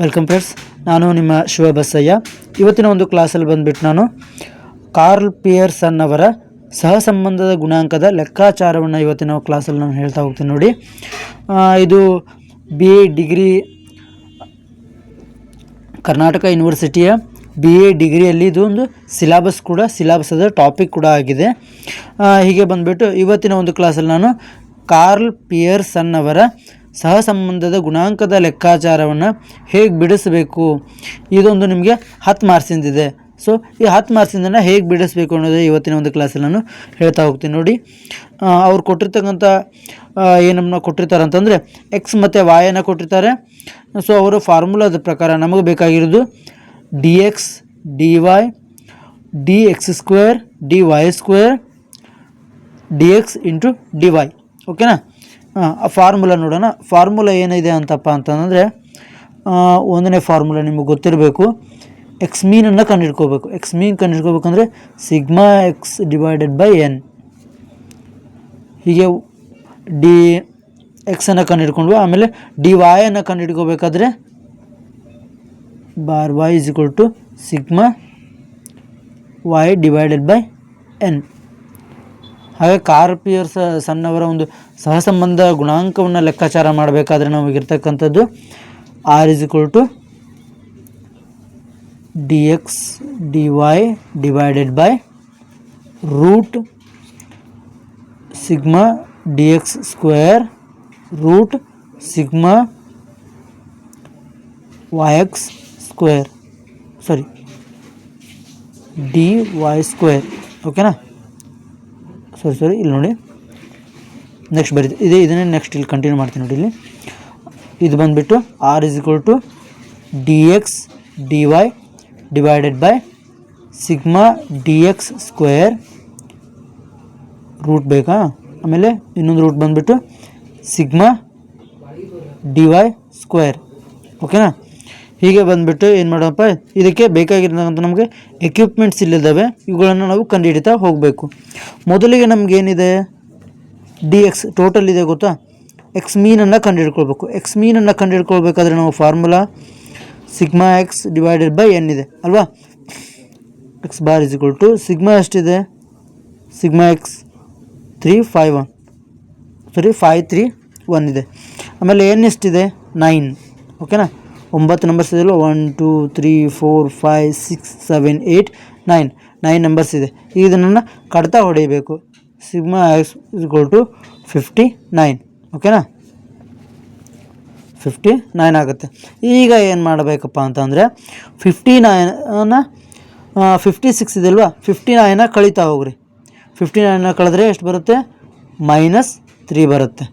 Welcome friends ನಾನು ನಿಮ್ಮ ಶಿವ ಬಸಯ್ಯ. ಇವತ್ತಿನ ಒಂದು ಕ್ಲಾಸಲ್ಲಿ ಬಂದುಬಿಟ್ಟು ನಾನು ಕಾರ್ಲ್ ಪಿಯರ್ಸನ್ ಅವರ ಸಹಸಂಬಂಧದ ಗುಣಾಂಕದ ಲೆಕ್ಕಾಚಾರವನ್ನು ಇವತ್ತಿನ ಕ್ಲಾಸಲ್ಲಿ ನಾನು ಹೇಳ್ತಾ ಹೋಗ್ತೀನಿ ನೋಡಿ. ಇದು ಬಿ ಎ ಡಿಗ್ರಿ ಕರ್ನಾಟಕ ಯೂನಿವರ್ಸಿಟಿಯ ಬಿ ಎ ಡಿಗ್ರಿಯಲ್ಲಿ ಇದು ಒಂದು ಸಿಲಾಬಸ್ ಕೂಡ ಸಿಲಾಬಸದ ಟಾಪಿಕ್ ಕೂಡ ಆಗಿದೆ. ಹೀಗೆ ಬಂದುಬಿಟ್ಟು ಇವತ್ತಿನ ಒಂದು ಕ್ಲಾಸಲ್ಲಿ ನಾನು ಕಾರ್ಲ್ ಪಿಯರ್ಸನ್ ಅವರ ಸಹಸಂಬಂಧದ ಗುಣಾಂಕದ ಲೆಕ್ಕಾಚಾರವನ್ನು ಹೇಗೆ ಬಿಡಿಸಬೇಕು? ಇದೊಂದು ನಿಮಗೆ ಹತ್ತು ಮಾರ್ಕ್ಸಿಂದಿದೆ ಸೊ ಈ ಹತ್ತು ಮಾರ್ಕ್ಸಿಂದನ್ನು ಹೇಗೆ ಬಿಡಿಸಬೇಕು ಅನ್ನೋದು ಇವತ್ತಿನ ಒಂದು ಕ್ಲಾಸಲ್ಲಿ ನಾನು ಹೇಳ್ತಾ ಹೋಗ್ತೀನಿ ನೋಡಿ. ಅವ್ರು ಕೊಟ್ಟಿರ್ತಕ್ಕಂಥ ಆ, ಏನನ್ನ ಕೊಟ್ಟಿರ್ತಾರೆ ಅಂತಂದರೆ ಎಕ್ಸ್ ಮತ್ತು ವಾಯನ್ನು ಕೊಟ್ಟಿರ್ತಾರೆ. ಸೊ ಅವರ ಫಾರ್ಮುಲಾದ ಪ್ರಕಾರ ನಮಗೆ ಬೇಕಾಗಿರೋದು D X D Y D X square D Y square D X into D Y ಓಕೆನಾ ಆ ಫಾರ್ಮುಲಾ ನೋಡೋಣ. ಫಾರ್ಮುಲಾ ಏನಿದೆ ಅಂತಪ್ಪ ಅಂತಂದರೆ ಒಂದನೇ ಫಾರ್ಮುಲಾ ನಿಮಗೆ ಗೊತ್ತಿರಬೇಕು. ಎಕ್ಸ್ ಮೀನನ್ನು ಕಂಡುಹಿಡ್ಕೋಬೇಕು X mean ಕಂಡುಹಿಡ್ಕೋಬೇಕಂದ್ರೆ sigma X divided by N ಹೀಗೆ ಡಿ ಎಕ್ಸನ್ನು ಕಂಡುಹಿಡ್ಕೊಂಡ್ವಿ ಆಮೇಲೆ ಡಿ ವಾಯನ್ನು ಕಂಡುಹಿಡ್ಕೋಬೇಕಾದ್ರೆ bar Y is equal to sigma Y divided by N ಹಾಗೆ ಕಾರ್ ಪಿಯರ್ಸ್ ಸಣ್ಣವರ ಒಂದು ಸಹಸಂಬಂಧ ಗುಣಾಂಕವನ್ನು ಲೆಕ್ಕಾಚಾರ ಮಾಡಬೇಕಾದ್ರೆ ನಮಗಿರ್ತಕ್ಕಂಥದ್ದು R is equal to D X D Y divided by root sigma D X square root sigma Y X square sorry D Y square ಓಕೆನಾ ಸರಿ ಸರಿ ಇಲ್ಲಿ ನೋಡಿ. ನೆಕ್ಸ್ಟ್ ಬರೀ, ಇದೇ ಇದನ್ನೇ ನೆಕ್ಸ್ಟ್ ಇಲ್ಲಿ ಕಂಟಿನ್ಯೂ ಮಾಡ್ತೀನಿ ನೋಡಿ ಇಲ್ಲಿ. ಇದು ಬಂದುಬಿಟ್ಟು R is equal to D X D Y divided by sigma D X square root ಬೇಕಾ? ಆಮೇಲೆ ಇನ್ನೊಂದು ರೂಟ್ ಬಂದುಬಿಟ್ಟು ಸಿಗ್ಮಾ ಡಿ ವೈ ಸ್ಕ್ವೇರ್ ಓಕೆನಾ ಹೀಗೆ ಬಂದುಬಿಟ್ಟು ಏನು ಮಾಡೋಣಪ್ಪ, ಇದಕ್ಕೆ ಬೇಕಾಗಿರ್ತಕ್ಕಂಥ ನಮಗೆ ಎಕ್ವಿಪ್ಮೆಂಟ್ಸ್ ಇಲ್ಲಿದ್ದಾವೆ, ಇವುಗಳನ್ನು ನಾವು ಕಂಡುಹಿಡಿತಾ ಹೋಗಬೇಕು. ಮೊದಲಿಗೆ ನಮಗೇನಿದೆ ಡಿ ಎಕ್ಸ್ ಟೋಟಲ್ ಇದೆ ಗೊತ್ತಾ? ಎಕ್ಸ್ ಮೀನನ್ನು ಕಂಡುಹಿಡ್ಕೊಳ್ಬೇಕು. ಎಕ್ಸ್ ಮೀನನ್ನು ಕಂಡುಹಿಡ್ಕೊಳ್ಬೇಕಾದ್ರೆ ನಾವು formula sigma X divided by N ಇದೆ, ಅಲ್ವಾ? X bar is equal to sigma ಎಷ್ಟಿದೆ? Sigma X three five one sorry five three one ಇದೆ. ಆಮೇಲೆ ಎನ್ ಎಷ್ಟಿದೆ? ನೈನ್ ಓಕೆನಾ ಒಂಬತ್ತು ನಂಬರ್ಸ್ ಇದೆಯಲ್ಲ? One two three four five six seven eight nine nine numbers ಇದೆ. ಈಗ ಇದನ್ನು ಕಡ್ತಾ ಹೊಡೆಯಬೇಕು sigma X is equal to fifty nine ಓಕೆನಾ ಫಿಫ್ಟಿ ನೈನ್ ಆಗುತ್ತೆ. ಈಗ ಏನು ಮಾಡಬೇಕಪ್ಪ ಅಂತಂದರೆ ಫಿಫ್ಟಿ ನೈನ ಫಿಫ್ಟಿ ಸಿಕ್ಸ್ ಇದೆಯಲ್ವಾ ಫಿಫ್ಟಿ ನೈನ ಕಳೀತಾ ಹೋಗ್ರಿ. ಫಿಫ್ಟಿ ನೈನ ಕಳೆದ್ರೆ ಎಷ್ಟು ಬರುತ್ತೆ? ಮೈನಸ್ ತ್ರೀ ಬರುತ್ತೆ.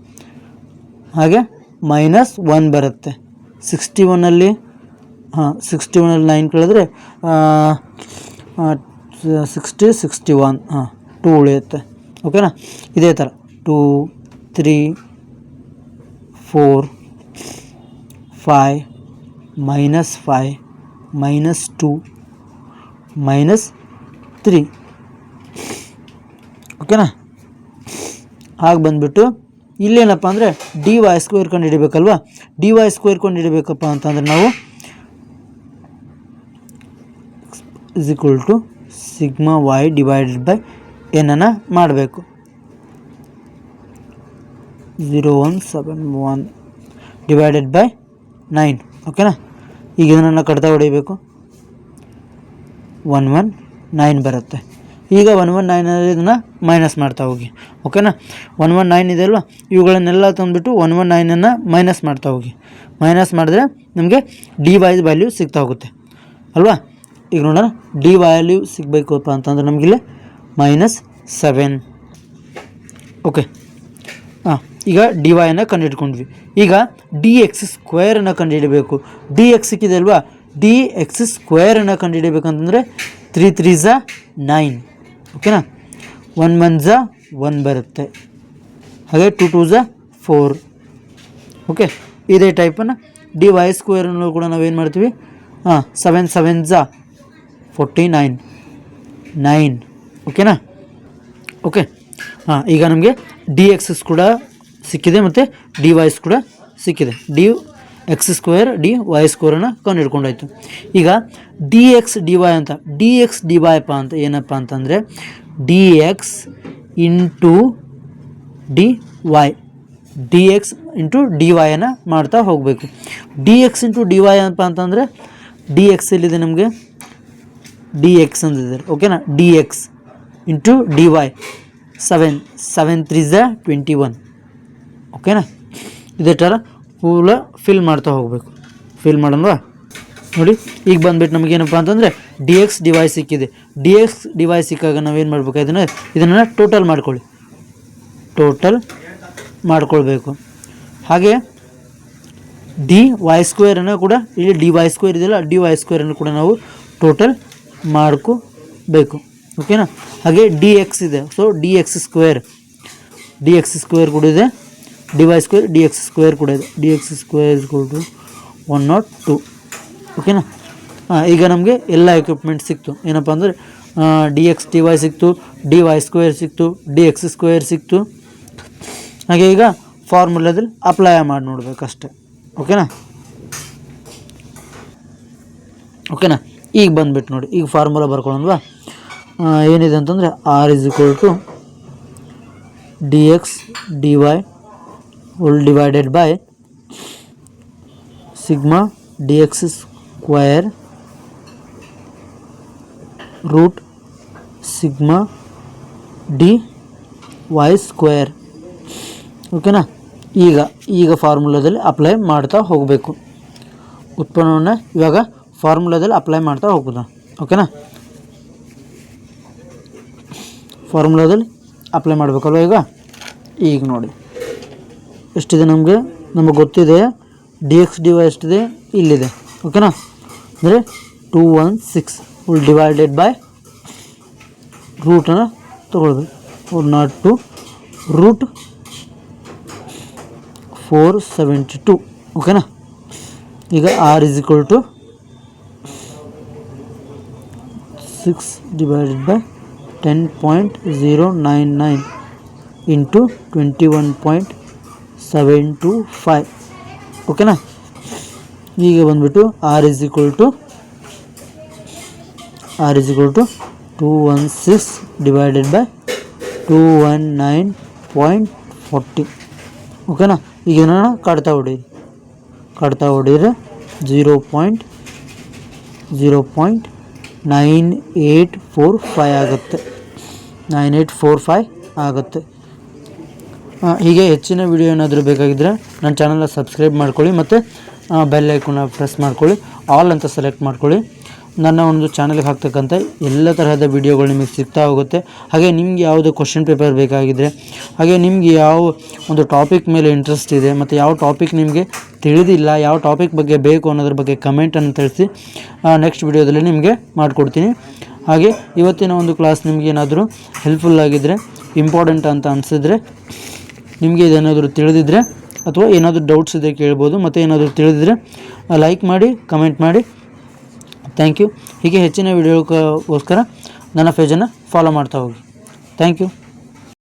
ಹಾಗೆ ಮೈನಸ್ ಒನ್ ಬರುತ್ತೆ. ಸಿಕ್ಸ್ಟಿ ಒನ್ನಲ್ಲಿ ಹಾಂ ಸಿಕ್ಸ್ಟಿ ಒನ್ನಲ್ಲಿ ನೈನ್ ಕಳೆದ್ರೆ ಸಿಕ್ಸ್ಟಿ ಸಿಕ್ಸ್ಟಿ ಒನ್ ಹಾಂ ಟೂ ಉಳಿಯುತ್ತೆ. ಓಕೆನಾ ಇದೇ ಥರ two three four five minus five minus two minus three ಓಕೆನಾ ಹಾಗೆ ಬಂದುಬಿಟ್ಟು, ಇಲ್ಲೇನಪ್ಪ ಅಂದರೆ ಡಿ ವೈ ಸ್ಕ್ವೇರ್ ಕಂಡು ಹಿಡಿಬೇಕಲ್ವಾ? ಡಿ ವೈ ಸ್ಕ್ವೇರ್ ಕೊಂಡು ಅಂತಂದ್ರೆ ನಾವು is equal to sigma Y divided by ಏನನ್ನು ಮಾಡಬೇಕು. Zero one seven one divided by nine ಓಕೆನಾ ಈಗ ಇದನ್ನು ಕಡ್ತಾ ಹೊಡಿಬೇಕು. ಒನ್ ಒನ್ ನೈನ್ ಬರುತ್ತೆ. ಈಗ ಒನ್ ಒನ್ ನೈನಲ್ಲಿ ಇದನ್ನು ಮೈನಸ್ ಮಾಡ್ತಾ ಹೋಗಿ. ಓಕೆನಾ ಒನ್ ಒನ್ ನೈನ್ ಇದೆ ಅಲ್ವಾ? ಇವುಗಳನ್ನೆಲ್ಲ ತಂದುಬಿಟ್ಟು ಒನ್ ಒನ್ ನೈನನ್ನು ಮೈನಸ್ ಮಾಡ್ತಾ ಹೋಗಿ. ಮೈನಸ್ ಮಾಡಿದ್ರೆ ನಮಗೆ ಡಿ ವೈ ವ್ಯಾಲ್ಯೂ ಸಿಗ್ತಾ ಹೋಗುತ್ತೆ. ಅಲ್ವಾ? ಈಗ ನೋಡೋಣ. ಡಿ ವ್ಯಾಲ್ಯೂ ಸಿಗಬೇಕಪ್ಪ ಅಂತಂದ್ರೆ ನಮಗಿಲ್ಲಿ ಮೈನಸ್ ಸೆವೆನ್ ಓಕೆ ಹಾಂ ಈಗ ಡಿ ವೈನ ಕಂಡುಹಿಡ್ಕೊಂಡ್ವಿ ಈಗ ಡಿ ಎಕ್ಸ್ ಸ್ಕ್ವೇರನ್ನು ಕಂಡುಹಿಡಬೇಕು ಡಿ ಎಕ್ಸ್ ಸಿಕ್ಕಿದೆ ಅಲ್ವಾ? ಡಿ ಎಕ್ಸ್ ಸ್ಕ್ವೇರನ್ನು ಕಂಡುಹಿಡಬೇಕಂತಂದರೆ ತ್ರೀ ತ್ರೀ ಝ ನೈನ್ ಓಕೆನಾ? ಒನ್ ಒನ್ ಝ ಒನ್ ಬರುತ್ತೆ. ಹಾಗೆ ಟು ಟೂ ಝ ಫೋರ್. ಓಕೆ? ಇದೇ ಟೈಪನ್ನು ಡಿ ವೈ ಸ್ಕ್ವೇರನ್ನು ಕೂಡ ನಾವೇನು ಮಾಡ್ತೀವಿ? ಹಾಂ ಸೆವೆನ್ ಸೆವೆನ್ ಝ ಫೋರ್ಟಿ ನೈನ್ ನೈನ್ ಓಕೆನಾ? ಓಕೆ? ಹಾಂ ಈಗ ನಮಗೆ ಡಿ ಎಕ್ಸಸ್ ಕೂಡ ಸಿಕ್ಕಿದೆ ಮತ್ತು ಡಿ ವೈಸ್ ಕೂಡ ಸಿಕ್ಕಿದೆ. D X square D Y ಸ್ಕ್ವೇರನ್ನು ಕಂಡು ಹಿಡ್ಕೊಂಡಾಯ್ತು. ಈಗ ಡಿ ಎಕ್ಸ್ ಡಿ ವೈ ಅಂತ ಡಿ ಎಕ್ಸ್ ಡಿ ವೈಪ್ಪ ಅಂತ ಏನಪ್ಪ ಅಂತಂದರೆ D X into D Y D X into D ವೈಯನ್ನು ಮಾಡ್ತಾ ಹೋಗಬೇಕು. D X into D Y ಏನಪ್ಪ ಅಂತಂದರೆ ಡಿ ಎಕ್ಸ್ ಎಲ್ಲಿದೆ ನಮಗೆ? ಡಿ ಎಕ್ಸ್ ಅಂದಿದ್ದಾರೆ ಓಕೆನಾ D X into D Y seven seven three ಝ twenty one ಓಕೆನಾ ಇದೇ ಥರ ಫೂಲ ಫಿಲ್ ಮಾಡ್ತಾ ಹೋಗಬೇಕು. ಫಿಲ್ ಮಾಡೋಣವಾ ನೋಡಿ, ಈಗ ಬಂದ್ಬಿಟ್ಟು ನಮಗೇನಪ್ಪ ಅಂತಂದರೆ ಡಿ ಎಕ್ಸ್ ಡಿವೈಸ್ ಸಿಕ್ಕಿದೆ. ಡಿ ಎಕ್ಸ್ ಡಿವೈಸ್ ಸಿಕ್ಕಾಗ ನಾವೇನು ಮಾಡಬೇಕು ಇದನ್ನು ಇದನ್ನು ಟೋಟಲ್ ಮಾಡ್ಕೊಳ್ಳಿ. ಟೋಟಲ್ ಮಾಡ್ಕೊಳ್ಬೇಕು. ಹಾಗೆ ಡಿ ವೈ ಸ್ಕ್ವೇರನ್ನು ಕೂಡ, ಇಲ್ಲಿ ಡಿ ವೈ ಸ್ಕ್ವೇರ್ ಇದೆಯಲ್ಲ ಡಿ ವೈ ಸ್ಕ್ವೇರನ್ನು ಕೂಡ ನಾವು ಟೋಟಲ್ ಮಾಡ್ಕೋಬೇಕು ಓಕೆನಾ ಹಾಗೆ ಡಿ ಎಕ್ಸ್ ಇದೆ. So D X square D X square ಕೂಡ ಇದೆ. D Y square D X square ಕೂಡ ಇದೆ. D X square two one nought two ಓಕೆನಾ ಈಗ ನಮಗೆ ಎಲ್ಲ ಎಕ್ವಿಪ್ಮೆಂಟ್ ಸಿಕ್ತು. ಏನಪ್ಪ ಅಂದರೆ ಡಿ ಎಕ್ಸ್ ಡಿ ವೈ ಸಿಕ್ತು ಡಿ ವೈ ಸ್ಕ್ವೇರ್ ಸಿಕ್ತು ಡಿ ಎಕ್ಸ್ ಸ್ಕ್ವೇರ್ ಸಿಕ್ತು. ಹಾಗೆ ಈಗ ಫಾರ್ಮುಲಾದಲ್ಲಿ ಅಪ್ಲೈ ಮಾಡಿ ನೋಡಬೇಕಷ್ಟೆ. ಓಕೆನಾ ಓಕೆನಾ ಈಗ ಬಂದ್ಬಿಟ್ಟು ನೋಡಿ. ಈಗ ಫಾರ್ಮುಲಾ ಬರ್ಕೊಳ್ಳೋಣವಾ ಏನಿದೆ ಅಂತಂದರೆ R is equal to D X D Y divided by sigma D X square root sigma D Y square ಓಕೆನಾ ಈಗ ಈಗ ಫಾರ್ಮುಲಾದಲ್ಲಿ ಅಪ್ಲೈ ಮಾಡ್ತಾ ಹೋಗಬೇಕು. ಉತ್ಪನ್ನವನ್ನು ಇವಾಗ ಫಾರ್ಮುಲಾದಲ್ಲಿ ಅಪ್ಲೈ ಮಾಡ್ತಾ ಹೋಗೋದು. ಓಕೆನಾ ಫಾರ್ಮುಲಾದಲ್ಲಿ ಅಪ್ಲೈ ಮಾಡಬೇಕಲ್ವ ಈಗ? ಈಗ ನೋಡಿ. ಎಷ್ಟಿದೆ ನಮಗೆ? ನಮಗೆ ಗೊತ್ತಿದೆ. ಡಿ ಎಕ್ಸ್ ಡಿ ವೈ ಎಷ್ಟಿದೆ? ಇಲ್ಲಿದೆ. ಓಕೆನಾ ಅಂದರೆ two one six full divided by ರೂಟನ್ನು ತೊಗೊಳ್ಬೇಕು. Four nought two root four seventy two ಓಕೆನಾ ಈಗ R is equal to six divided by ten point zero nine nine into twenty one point seven two five ಓಕೆನಾ ಈಗ ಬಂದ್ಬಿಟ್ಟು R is equal to R is equal to two one six divided by two one nine point forty ಓಕೆನಾ ಈಗ ಏನೋ ಕಡ್ತಾ ಹೊಡೀರಿ ಕಡ್ತಾ ಹೊಡೀರಿ. Zero point zero point nine eight four five ಆಗುತ್ತೆ. ನೈನ್ ಏಯ್ಟ್ ಫೋರ್ ಫೈ ಆಗುತ್ತೆ. ಹೀಗೆ ಹೆಚ್ಚಿನ ವಿಡಿಯೋ ಏನಾದರೂ ಬೇಕಾಗಿದ್ದರೆ ನನ್ನ ಚಾನಲ್ನ ಸಬ್ಸ್ಕ್ರೈಬ್ ಮಾಡ್ಕೊಳ್ಳಿ ಮತ್ತು ಬೆಲ್ ಐಕನ್ನ ಪ್ರೆಸ್ ಮಾಡ್ಕೊಳ್ಳಿ. ಆಲ್ ಅಂತ ಸೆಲೆಕ್ಟ್ ಮಾಡ್ಕೊಳ್ಳಿ. ನನ್ನ ಒಂದು ಚಾನಲ್ಗೆ ಹಾಕ್ತಕ್ಕಂಥ ಎಲ್ಲ ತರಹದ ವಿಡಿಯೋಗಳು ನಿಮಗೆ ಸಿಗ್ತಾ ಹೋಗುತ್ತೆ. ಹಾಗೆ ನಿಮ್ಗೆ ಯಾವುದು ಕ್ವಶನ್ ಪೇಪರ್ ಬೇಕಾಗಿದ್ದರೆ ಹಾಗೆ ನಿಮ್ಗೆ ಯಾವ ಒಂದು ಟಾಪಿಕ್ ಮೇಲೆ ಇಂಟ್ರೆಸ್ಟ್ ಇದೆ, ಮತ್ತು ಯಾವ ಟಾಪಿಕ್ ನಿಮಗೆ ತಿಳಿದಿಲ್ಲ, ಯಾವ ಟಾಪಿಕ್ ಬಗ್ಗೆ ಬೇಕು ಅನ್ನೋದ್ರ ಬಗ್ಗೆ ಕಮೆಂಟನ್ನು ತಿಳಿಸಿ ನೆಕ್ಸ್ಟ್ ವಿಡಿಯೋದಲ್ಲಿ ನಿಮಗೆ ಮಾಡಿಕೊಡ್ತೀನಿ. ಹಾಗೆ ಇವತ್ತಿನ ಒಂದು ಕ್ಲಾಸ್ ನಿಮಗೇನಾದರೂ ಹೆಲ್ಪ್ಫುಲ್ ಆಗಿದ್ದರೆ ಇಂಪಾರ್ಟೆಂಟ್ ಅಂತ ಅನಿಸಿದ್ರೆ ನಿಮಗೆ ಇದೇನಾದರೂ ತಿಳಿದಿದ್ರೆ ಅಥವಾ ಏನಾದರೂ ಡೌಟ್ಸ್ ಇದ್ದರೆ ಕೇಳ್ಬೋದು, ಮತ್ತು ಏನಾದರೂ ತಿಳಿದಿದ್ರೆ ಲೈಕ್ ಮಾಡಿ ಕಮೆಂಟ್ ಮಾಡಿ. ಥ್ಯಾಂಕ್ ಯು ಹೀಗೆ ಹೆಚ್ಚಿನ ವಿಡಿಯೋಗೋಸ್ಕರ ನನ್ನ ಫೇಜನ್ನು ಫಾಲೋ ಮಾಡ್ತಾ ಹೋಗಿ. Thank you